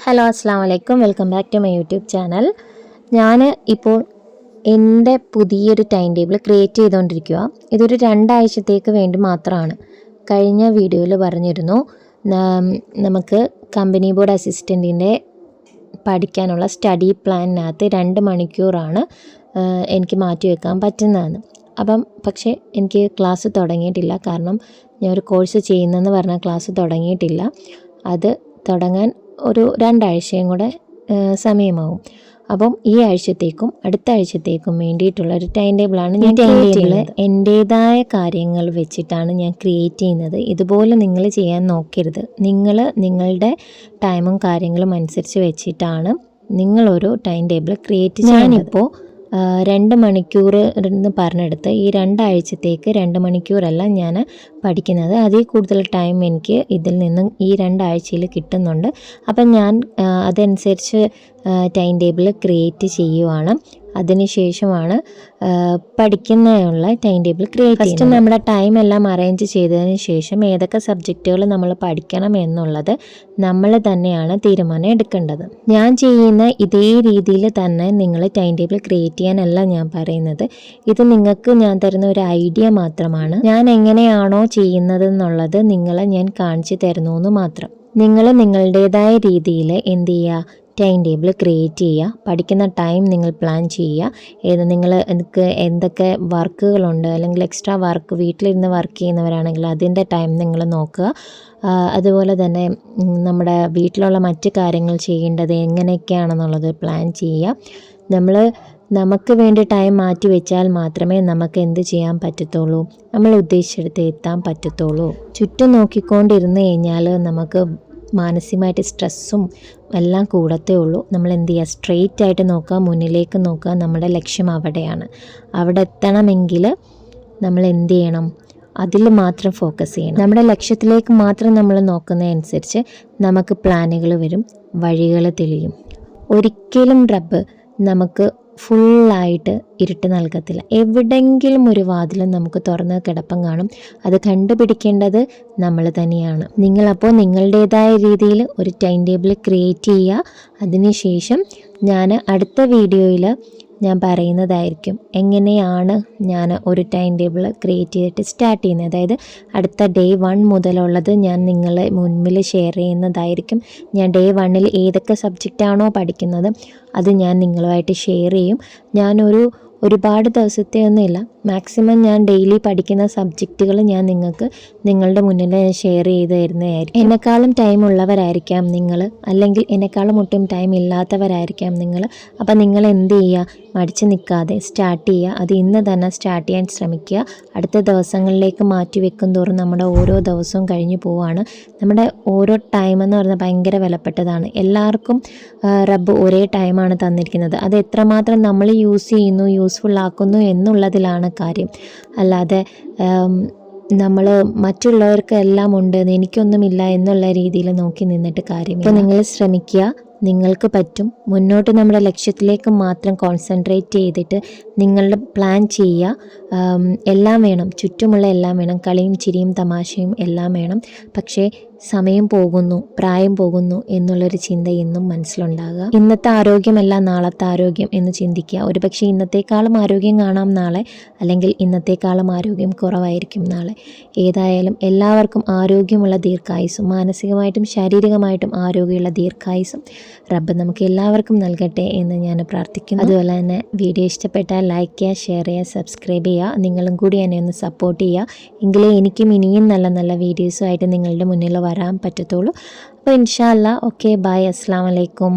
Hello അസ്സാം വലൈക്കും welcome back to my YouTube channel ഞാൻ ഇപ്പോൾ എന്റെ പുതിയൊരു ടൈം ടേബിൾ ക്രിയേറ്റ് ചെയ്തുകൊണ്ടിരിക്കുക ഇതൊരു രണ്ടാഴ്ചത്തേക്ക് വേണ്ടി മാത്രമാണ് കഴിഞ്ഞ വീഡിയോയിൽ പറഞ്ഞിരുന്നു നമുക്ക് കമ്പനി ബോർഡ് അസിസ്റ്റന്റിന്റെ പഠിക്കാനുള്ള സ്റ്റഡി പ്ലാനിനകത്ത് രണ്ട് മണിക്കൂറാണ് എനിക്ക് മാറ്റി വെക്കാൻ പറ്റുന്നതെന്ന്. അപ്പം പക്ഷേ എനിക്ക് ക്ലാസ് തുടങ്ങിയിട്ടില്ല. കാരണം ഞാൻ ഒരു കോഴ്സ് ചെയ്യുന്നതെന്ന് പറഞ്ഞ ക്ലാസ് തുടങ്ങിയിട്ടില്ല. അത് തുടങ്ങാൻ ഒരു രണ്ടാഴ്ചയും കൂടെ സമയമാവും. അപ്പം ഈ ആഴ്ചത്തേക്കും അടുത്ത ആഴ്ചത്തേക്കും വേണ്ടിയിട്ടുള്ള ഒരു ടൈം ടേബിളാണ് ഞാൻ ടൈം ടേബിൾ എന്റേതായ കാര്യങ്ങൾ വെച്ചിട്ടാണ് ഞാൻ ക്രിയേറ്റ് ചെയ്യുന്നത്. ഇതുപോലെ നിങ്ങൾ ചെയ്യാൻ നോക്കരുത്. നിങ്ങൾ നിങ്ങളുടെ ടൈമും കാര്യങ്ങളും അനുസരിച്ച് വെച്ചിട്ടാണ് നിങ്ങളൊരു ടൈം ടേബിൾ ക്രിയേറ്റ് ചെയ്യാനിപ്പോൾ രണ്ട് മണിക്കൂർ എന്ന് പറഞ്ഞെടുത്ത് ഈ രണ്ടാഴ്ചത്തേക്ക് രണ്ട് മണിക്കൂറല്ല ഞാൻ പഠിക്കുന്നത്. അതിൽ കൂടുതൽ ടൈം എനിക്ക് ഇതിൽ നിന്നും ഈ രണ്ടാഴ്ചയിൽ കിട്ടുന്നുണ്ട്. അപ്പം ഞാൻ അതനുസരിച്ച് ടൈം ടേബിൾ ക്രിയേറ്റ് ചെയ്യുവാണ്. അതിനുശേഷമാണ് പഠിക്കുന്നതിനുള്ള ടൈം ടേബിൾ ക്രിയേറ്റ് ഫസ്റ്റ് നമ്മുടെ ടൈം എല്ലാം അറേഞ്ച് ചെയ്തതിന് ശേഷം ഏതൊക്കെ സബ്ജക്റ്റുകൾ നമ്മൾ പഠിക്കണം എന്നുള്ളത് നമ്മൾ തന്നെയാണ് തീരുമാനം എടുക്കേണ്ടത്. ഞാൻ ചെയ്യുന്ന ഇതേ രീതിയിൽ തന്നെ നിങ്ങൾ ടൈം ടേബിൾ ക്രിയേറ്റ് ചെയ്യാനല്ല ഞാൻ പറയുന്നത്. ഇത് നിങ്ങൾക്ക് ഞാൻ തരുന്ന ഒരു ഐഡിയ മാത്രമാണ്. ഞാൻ എങ്ങനെയാണോ ചെയ്യുന്നത് എന്നുള്ളത് നിങ്ങളെ ഞാൻ കാണിച്ചു തരുന്നു മാത്രം. നിങ്ങൾ നിങ്ങളുടേതായ രീതിയിൽ എന്ത് ചെയ്യുക? ടൈം ടേബിൾ ക്രിയേറ്റ് ചെയ്യുക. പഠിക്കുന്ന ടൈം നിങ്ങൾ പ്ലാൻ ചെയ്യുക. ഏത് നിങ്ങൾ എനിക്ക് എന്തൊക്കെ വർക്കുകളുണ്ട് അല്ലെങ്കിൽ എക്സ്ട്രാ വർക്ക് വീട്ടിലിരുന്ന് വർക്ക് ചെയ്യുന്നവരാണെങ്കിൽ അതിന്റെ ടൈം നിങ്ങൾ നോക്കുക. അതുപോലെ തന്നെ നമ്മുടെ വീട്ടിലുള്ള മറ്റ് കാര്യങ്ങൾ ചെയ്യേണ്ടത് എങ്ങനെയൊക്കെയാണെന്നുള്ളത് പ്ലാൻ ചെയ്യുക. നമ്മൾ നമുക്ക് വേണ്ടി ടൈം മാറ്റി വെച്ചാൽ മാത്രമേ നമുക്ക് എന്ത് ചെയ്യാൻ പറ്റത്തുള്ളൂ? നമ്മൾ ഉദ്ദേശിച്ചെടുത്ത് എത്താൻ പറ്റത്തുള്ളൂ. ചുറ്റും നോക്കിക്കൊണ്ടിരുന്ന് കഴിഞ്ഞാൽ നമുക്ക് മാനസികമായിട്ട് സ്ട്രെസ്സും എല്ലാം കൂടത്തേ ഉള്ളൂ. നമ്മൾ എന്ത് ചെയ്യുക? സ്ട്രെയിറ്റ് ആയിട്ട് നോക്കുക മുന്നിലേക്ക് നോക്കുക. നമ്മുടെ ലക്ഷ്യം അവിടെയാണ്. അവിടെ എത്തണമെങ്കിൽ നമ്മൾ എന്ത് ചെയ്യണം? അതിൽ മാത്രം ഫോക്കസ് ചെയ്യണം. നമ്മുടെ ലക്ഷ്യത്തിലേക്ക് മാത്രം നമ്മൾ നോക്കുന്നതനുസരിച്ച് നമുക്ക് പ്ലാനുകൾ വരും വഴികൾ തെളിയും. ഒരിക്കലും റബ്ബ് നമുക്ക് ഫുള്ളായിട്ട് ഇരുട്ട് നൽകത്തില്ല. എവിടെങ്കിലും ഒരു വാതിലും നമുക്ക് തുറന്ന് കിടപ്പം കാണും. അത് കണ്ടുപിടിക്കേണ്ടത് നമ്മൾ തന്നെയാണ്. നിങ്ങളപ്പോൾ നിങ്ങളുടേതായ രീതിയിൽ ഒരു ടൈം ടേബിൾ ക്രിയേറ്റ് ചെയ്യുക. അതിനുശേഷം ഞാൻ അടുത്ത വീഡിയോയിൽ ഞാൻ പറയുന്നതായിരിക്കും. എങ്ങനെയാണ് ഞാൻ ഒരു ടൈം ടേബിൾ ക്രിയേറ്റ് ചെയ്തിട്ട് സ്റ്റാർട്ട് ചെയ്യുന്നത്? അതായത് അടുത്ത ഡേ വൺ മുതലുള്ളത് ഞാൻ നിങ്ങളെ മുൻപിൽ ഷെയർ ചെയ്യുന്നതായിരിക്കും. ഞാൻ ഡേ വണ്ണിൽ ഏതൊക്കെ സബ്ജക്റ്റാണോ പഠിക്കുന്നത് അത് ഞാൻ നിങ്ങളുമായിട്ട് ഷെയർ ചെയ്യും. ഞാനൊരു ഒരുപാട് ദിവസത്തെ ഒന്നുമില്ല. മാക്സിമം ഞാൻ ഡെയിലി പഠിക്കുന്ന സബ്ജക്റ്റുകൾ ഞാൻ നിങ്ങൾക്ക് നിങ്ങളുടെ മുന്നിൽ ഷെയർ ചെയ്ത് തരുന്നതായിരിക്കും. എന്നെക്കാളും ടൈം ഉള്ളവരായിരിക്കാം നിങ്ങൾ. അല്ലെങ്കിൽ എന്നെക്കാളും ഒട്ടും ടൈം ഇല്ലാത്തവരായിരിക്കാം നിങ്ങൾ. അപ്പം നിങ്ങൾ എന്ത് ചെയ്യുക? മടിച്ച് നിൽക്കാതെ സ്റ്റാർട്ട് ചെയ്യുക. അത് ഇന്ന് തന്നെ സ്റ്റാർട്ട് ചെയ്യാൻ ശ്രമിക്കുക. അടുത്ത ദിവസങ്ങളിലേക്ക് മാറ്റി വെക്കും തോറും നമ്മുടെ ഓരോ ദിവസവും കഴിഞ്ഞു പോവുകയാണ്. നമ്മുടെ ഓരോ ടൈം എന്ന് പറയുന്നത് ഭയങ്കര വിലപ്പെട്ടതാണ്. എല്ലാവർക്കും റബ്ബ് ഒരേ ടൈമാണ് തന്നിരിക്കുന്നത്. അത് എത്രമാത്രം നമ്മൾ യൂസ് ചെയ്യുന്നു യൂസ്ഫുൾ ആക്കുന്നു എന്നുള്ളതിലാണ് കാര്യം. അല്ലാതെ നമ്മൾ മറ്റുള്ളവർക്ക് എല്ലാം ഉണ്ട് എനിക്കൊന്നുമില്ല എന്നുള്ള രീതിയിൽ നോക്കി നിന്നിട്ട് കാര്യം ഇപ്പോൾ നിങ്ങൾ ശ്രമിക്കുക. നിങ്ങൾക്ക് പറ്റും. മുന്നോട്ട് നമ്മുടെ ലക്ഷ്യത്തിലേക്ക് മാത്രം കോൺസെൻട്രേറ്റ് ചെയ്തിട്ട് നിങ്ങളുടെ പ്ലാൻ ചെയ്യുക. എല്ലാം വേണം. ചുറ്റുമുള്ള എല്ലാം വേണം. കളിയും ചിരിയും തമാശയും എല്ലാം വേണം. പക്ഷേ സമയം പോകുന്നു പ്രായം പോകുന്നു എന്നുള്ളൊരു ചിന്ത എന്നും മനസ്സിലുണ്ടാകുക ഇന്നത്തെ ആരോഗ്യമല്ല നാളത്തെ ആരോഗ്യം എന്ന് ചിന്തിക്കുക. ഒരുപക്ഷെ ഇന്നത്തെക്കാളും ആരോഗ്യം കാണാം നാളെ അല്ലെങ്കിൽ ഇന്നത്തെക്കാളും ആരോഗ്യം കുറവായിരിക്കും നാളെ. ഏതായാലും എല്ലാവർക്കും ആരോഗ്യമുള്ള ദീർഘായുസും മാനസികമായിട്ടും ശാരീരികമായിട്ടും ആരോഗ്യമുള്ള ദീർഘായുസും റബ്ബ് നമുക്ക് എല്ലാവർക്കും നൽകട്ടെ എന്ന് ഞാൻ പ്രാർത്ഥിക്കുന്നു. അതുപോലെ തന്നെ വീഡിയോ ഇഷ്ടപ്പെട്ടാൽ ലൈക്ക് ചെയ്യുക ഷെയർ ചെയ്യുക സബ്സ്ക്രൈബ് ചെയ്യുക. നിങ്ങളും കൂടി എന്നെ ഒന്ന് സപ്പോർട്ട് ചെയ്യുക. എങ്കിലേ എനിക്കും ഇനിയും നല്ല നല്ല വീഡിയോസുമായിട്ട് നിങ്ങളുടെ മുന്നിൽ വരാൻ പറ്റത്തുള്ളൂ. അപ്പോൾ ഇൻഷാല്ല ഓക്കെ ബൈ അസ്സാം വലൈക്കും